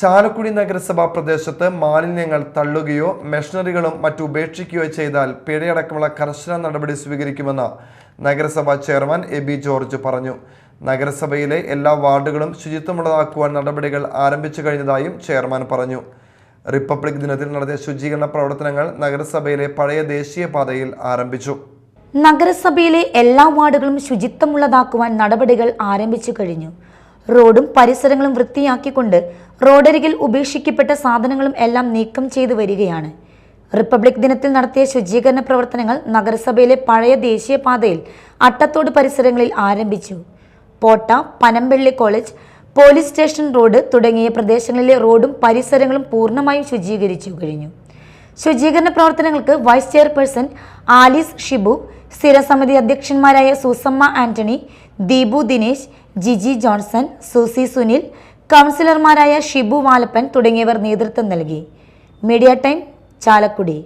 ചാലക്കുടി നഗരസഭാ പ്രദേശത്ത് മാലിന്യങ്ങൾ തള്ളുകയോ മെഷീനറികളും മറ്റു ഉപേക്ഷിക്കുകയോ ചെയ്താൽ പിഴയടക്കമുള്ള കർശന നടപടി സ്വീകരിക്കുമെന്ന് നഗരസഭാ ചെയർമാൻ എ ബി ജോർജ് പറഞ്ഞു. നഗരസഭയിലെ എല്ലാ വാർഡുകളും ശുചിത്വമുള്ളതാക്കുവാൻ നടപടികൾ ആരംഭിച്ചു കഴിഞ്ഞതായും ചെയർമാൻ പറഞ്ഞു. റിപ്പബ്ലിക് ദിനത്തിൽ നടത്തിയ ശുചീകരണ പ്രവർത്തനങ്ങൾ നഗരസഭയിലെ പഴയ ദേശീയപാതയിൽ ആരംഭിച്ചു. നഗരസഭയിലെ എല്ലാ വാർഡുകളും ശുചിത്വമുള്ളതാക്കുവാൻ നടപടികൾ ആരംഭിച്ചു കഴിഞ്ഞു. റോഡും പരിസരങ്ങളും വൃത്തിയാക്കിക്കൊണ്ട് റോഡരികിൽ ഉപേക്ഷിക്കപ്പെട്ട സാധനങ്ങളും എല്ലാം നീക്കം ചെയ്തു വരികയാണ്. റിപ്പബ്ലിക് ദിനത്തിൽ നടത്തിയ ശുചീകരണ പ്രവർത്തനങ്ങൾ നഗരസഭയിലെ പഴയ ദേശീയപാതയിൽ അട്ടത്തോട് പരിസരങ്ങളിൽ ആരംഭിച്ചു. Potta Panampilly college police station road തുടങ്ങിയ പ്രദേശങ്ങളിലെ റോഡും പരിസരങ്ങളും പൂർണമായും ശുചീകരിച്ചു കഴിഞ്ഞു. ശുചീകരണ പ്രവർത്തനങ്ങൾക്ക് വൈസ് ചെയർപേഴ്സൺ ആലീസ് ഷിബു സ്ഥിരസമിതി അധ്യക്ഷന്മാരായ Susamma Antony Deepu Dinesh Giji Johnson Susie Sunil കൗൺസിലർമാരായ ഷിബു വാലപ്പൻ തുടങ്ങിയവർ നേതൃത്വം നൽകി. Media time Chalakudy.